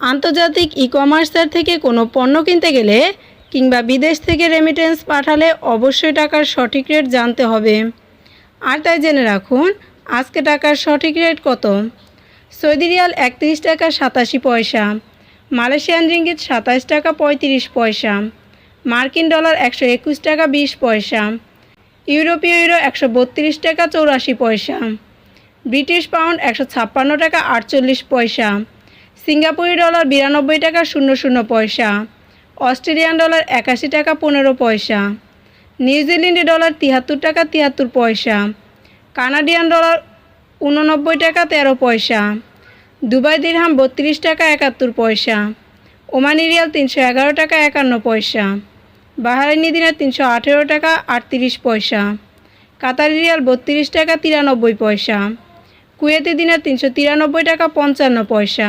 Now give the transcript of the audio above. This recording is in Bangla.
আন্তর্জাতিক ই কমার্সের থেকে কোনো পণ্য কিনতে গেলে কিংবা বিদেশ থেকে রেমিটেন্স পাঠালে অবশ্যই টাকার সঠিক রেট জানতে হবে। আর তাই জেনে রাখুন, আজকে টাকার সঠিক রেট কত? সৌদি রিয়াল একত্রিশ টাকা সাতাশি পয়সা, মালয়েশিয়ান রিঙ্গিত সাতাশ টাকা পঁয়ত্রিশ পয়সা, মার্কিন ডলার একশো একুশ টাকা বিশ পয়সা, ইউরোপীয় ইউরো একশো বত্রিশ টাকা চৌরাশি পয়সা, ব্রিটিশ পাউন্ড একশো ছাপ্পান্ন টাকা আটচল্লিশ পয়সা সিঙ্গাপুরি ডলার বিরানব্বই টাকা শূন্য শূন্য পয়সা, অস্ট্রেলিয়ান ডলার একাশি টাকা পনেরো পয়সা নিউজিল্যান্ডি ডলার তিয়াত্তর টাকা তিয়াত্তর পয়সা, কানাডিয়ান ডলার উননব্বই টাকা তেরো পয়সা, দুবাই দিরহাম বত্রিশ টাকা একাত্তর পয়সা, ওমানি রিয়াল তিনশো এগারো টাকা একান্ন পয়সা, বাহারাইনি দিনার তিনশো আঠেরো টাকা আটত্রিশ পয়সা, কাতারি রিয়াল বত্রিশ টাকা তিরানব্বই পয়সা, কুয়েতি দিনার তিনশো তিরানব্বই টাকা পঞ্চান্ন পয়সা